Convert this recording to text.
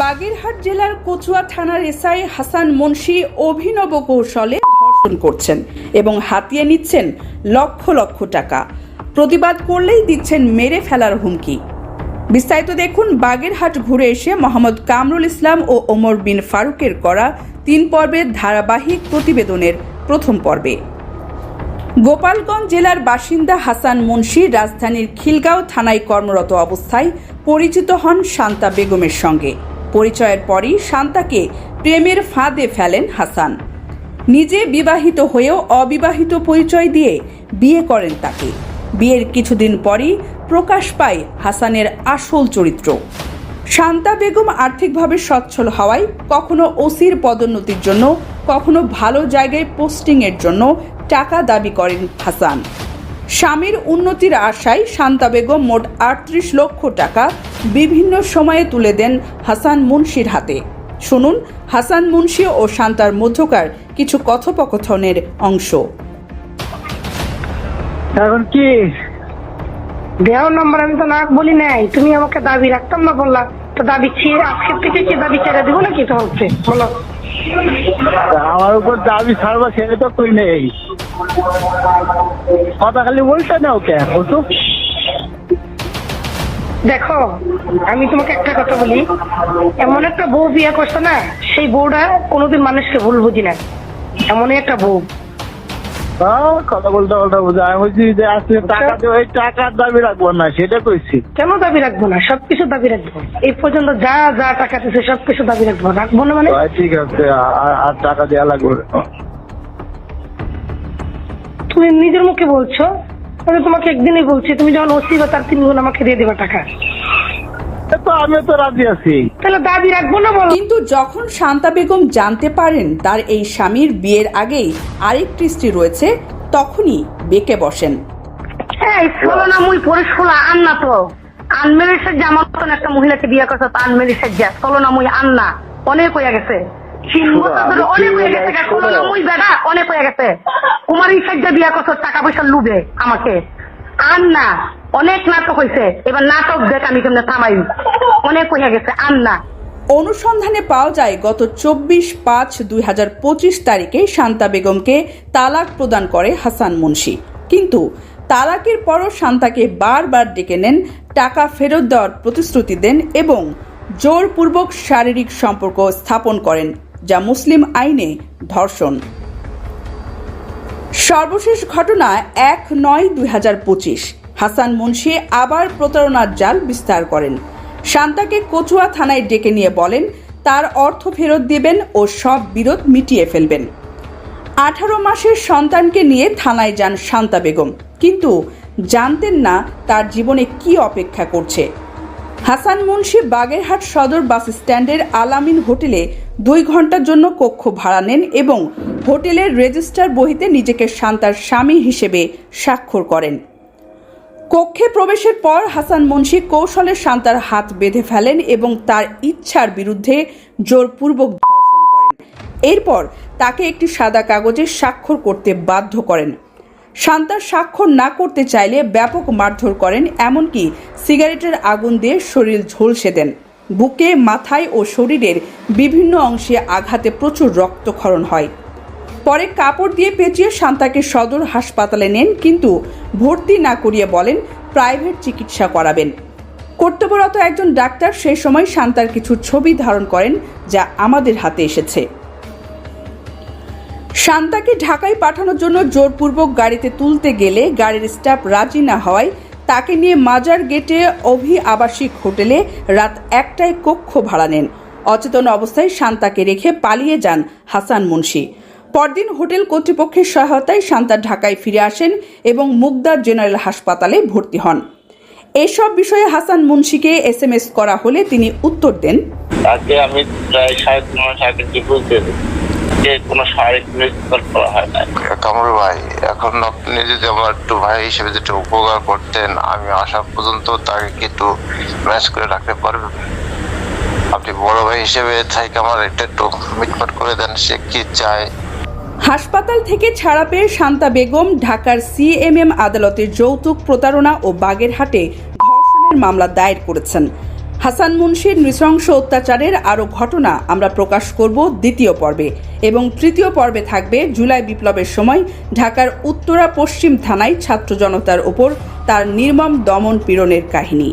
বাগেরহাট জেলার কচুয়া থানার এসআই হাসান মুন্সি অভিনব কৌশলে ধর্ষণ করছেন এবং হাতিয়ে নিচ্ছেন লক্ষ লক্ষ টাকা। প্রতিবাদ করলেই দিচ্ছেন মেরে ফেলার হুমকি। বিস্তারিত দেখুন বাগেরহাট ঘুরে এসে মোহাম্মদ কামরুল ইসলাম ও ওমর বিন ফারুকের করা তিন পর্বের ধারাবাহিক প্রতিবেদনের প্রথম পর্বে। গোপালগঞ্জ জেলার বাসিন্দা হাসান মুন্সি রাজধানীর খিলগাঁও থানায় কর্মরত অবস্থায় পরিচিত হন শান্তা বেগমের সঙ্গে। পরিচয়ের পরই শান্তাকে প্রেমের ফাঁদে ফেলেন হাসান। নিজে বিবাহিত হয়েও অবিবাহিত পরিচয় দিয়ে বিয়ে করেন তাকে। বিয়ের কিছুদিন পরই প্রকাশ পায় হাসানের আসল চরিত্র। শান্তা বেগম আর্থিকভাবে সচ্ছল হওয়ায় কখনো ওসির পদোন্নতির জন্য, কখনো ভালো জায়গায় পোস্টিংয়ের জন্য টাকা দাবি করেন হাসান। স্বামীর উন্নতির আশায় শান্তা বেগম মোট আটত্রিশ লক্ষ টাকা বিভিন্ন সময়ে তুলে দেন হাসান মুন্সির হাতে। শুনুন হাসান মুন্সি ও শান্তার মধ্যকার কিছু কথোপকথনের অংশ। এখন কি? দেহ নম্বর আমি তো না বলি নাই। তুমি আমাকে দাবি রাখতাম না বললা। তো দাবি আজকের থেকে কি দাবি ছেড়ে দিব নাকি তো হচ্ছে বলো। আমার উপর দাবি ছাড়বা সেটা তো তুই নেই। কথা খালি বলছে না ওকে বলতো দেখো, আমি তোমাকে একটা কথা বলি। এমন একটা বউ বিয়ে করছ না, সেই বউটা কোনোদিন মানুষকে ভুল বুঝি না। এমনই একটা বউ। কথা বলতে বলতে বুঝে আমি বলছি যে আজকে টাকা দিয়ে ওই টাকার দাবি রাখব না সেটা কইছি। কেন দাবি রাখব না? সবকিছু দাবি রাখব। এই পর্যন্ত যা যা টাকা সবকিছু দাবি রাখব। রাখব না মানে? ঠিক আছে আর- টাকা দেওয়া লাগবে। তুমি নিজের মুখে বলছো আমি তোমাকে একদিনই বলছি তুমি যখন ওসি বা তার তিন গুণ আমাকে দিয়ে দেবে টাকা। তো আমি তো রাজি আছি। তাহলে দাবি রাখব না বলো। কিন্তু যখন শান্তা বেগম জানতে পারেন তার এই স্বামীর বিয়ের আগেই আরেকটি স্ত্রী রয়েছে তখনই বেঁকে বসেন। এই শোনো না মুই পরে শোনা আন তো। আনমেরির সাজ্জা মতন একটা মহিলাকে বিয়ে করছ তো আনমেরির সাজ্জা শোনো না মুই আন অনেক হয়ে গেছে। অনেক হয়ে গেছে কুমারী সাজ্জা বিয়ে করছ টাকা পয়সা লুবে আমাকে। আন না। অনেক নাটক হয়েছে এবার নাটক দেখ আমি কেমনে থামাই অনেক হয়ে গেছে আন না। অনুসন্ধানে পাওয়া যায়, গত চব্বিশ পাঁচ দুই হাজার পঁচিশ তারিখে শান্তা বেগমকে তালাক প্রদান করে হাসান মুন্সি। কিন্তু তালাকের পরও শান্তাকে বারবার ডেকে নেন, টাকা ফেরত দেওয়ার প্রতিশ্রুতি দেন এবং জোরপূর্বক শারীরিক সম্পর্ক স্থাপন করেন, যা মুসলিম আইনে ধর্ষণ। সর্বশেষ ঘটনা এক নয় দুই হাজার পঁচিশ। হাসান মুন্সি আবার প্রতারণার জাল বিস্তার করেন। শান্তাকে কচুয়া থানায় ডেকে নিয়ে বলেন, তার অর্থ ফেরত দেবেন ও সব বিরোধ মিটিয়ে ফেলবেন। আঠারো মাসের সন্তানকে নিয়ে থানায় যান শান্তা বেগম, কিন্তু জানতেন না তার জীবনে কি অপেক্ষা করছে। হাসান মুন্সি বাগেরহাট সদর বাস স্ট্যান্ডের আলামিন হোটেলে দুই ঘণ্টার জন্য কক্ষ ভাড়া নেন এবং হোটেলের রেজিস্টার বহিতে নিজেকে শান্তার স্বামী হিসেবে স্বাক্ষর করেন। কক্ষে প্রবেশের পর হাসান মুন্সি কৌশলে শান্তার হাত বেঁধে ফেলেন এবং তার ইচ্ছার বিরুদ্ধে জোরপূর্বক ধর্ষণ করেন। এরপর তাকে একটি সাদা কাগজে স্বাক্ষর করতে বাধ্য করেন। শান্তার স্বাক্ষর না করতে চাইলে ব্যাপক মারধর করেন, এমনকি সিগারেটের আগুন দিয়ে শরীর ঝলসে দেন। বুকে, মাথায় ও শরীরের বিভিন্ন অংশে আঘাতে প্রচুর রক্তক্ষরণ হয়। পরে কাপড় দিয়ে পেঁচিয়ে শান্তাকে সদর হাসপাতালে নেন, কিন্তু ভর্তি না করিয়ে বলেন, প্রাইভেট চিকিৎসা করাবেন। কর্তব্যরত একজন ডাক্তার সেই সময় শান্তার কিছু ছবি ধারণ করেন, যা আমাদের হাতে এসেছে। শান্তাকে ঢাকায় পাঠানোর জন্য জোরপূর্বক গাড়িতে তুলতে গেলে গাড়ির স্টাফ রাজি না হওয়ায় তাকে নিয়ে মাজার গেটে অভি আবাসিক হোটেলে রাত একটায় কক্ষ ভাড়া নেন। অচেতন অবস্থায় শান্তাকে রেখে পালিয়ে যান হাসান মুন্সি। পরদিন হোটেল কর্তৃপক্ষের সহায়তায় শান্তা ঢাকায় ফিরে আসেন এবং মুগদার জেনারেল হাসপাতালে ভর্তি হন। এসব বিষয়ে হাসান মুন্সিকে এস এম এস করা হলে তিনি উত্তর দেন। আজকে আমি প্রায় সাড়ে তিন মাস আগে। যে কোনো শারীরিক নির্যাতন করা হয় না। কামরুল ভাই এখন আপনি যদি আমার একটু ভাই হিসেবে যেটা উপকার করতেন আমি আসা পর্যন্ত তাকে একটু ম্যাচ করে রাখতে পারবেন আপনি বড় ভাই হিসেবে থেকে আমার এটা একটু মিটমাট করে দেন সে কি চায়? হাসপাতাল থেকে ছাড়া পেয়ে শান্তা বেগম, ঢাকার সিএমএম আদালতে যৌতুক প্রতারণা ও বাগেরহাটে ধর্ষণের মামলা দায়ের করেছেন। হাসান মুন্সির নৃশংস অত্যাচারের আরও ঘটনা আমরা প্রকাশ করব দ্বিতীয় পর্বে এবং তৃতীয় পর্বে থাকবে জুলাই বিপ্লবের সময় ঢাকার উত্তরা পশ্চিম থানায় ছাত্র জনতার ওপর তার নির্মম দমন পীড়নের কাহিনী।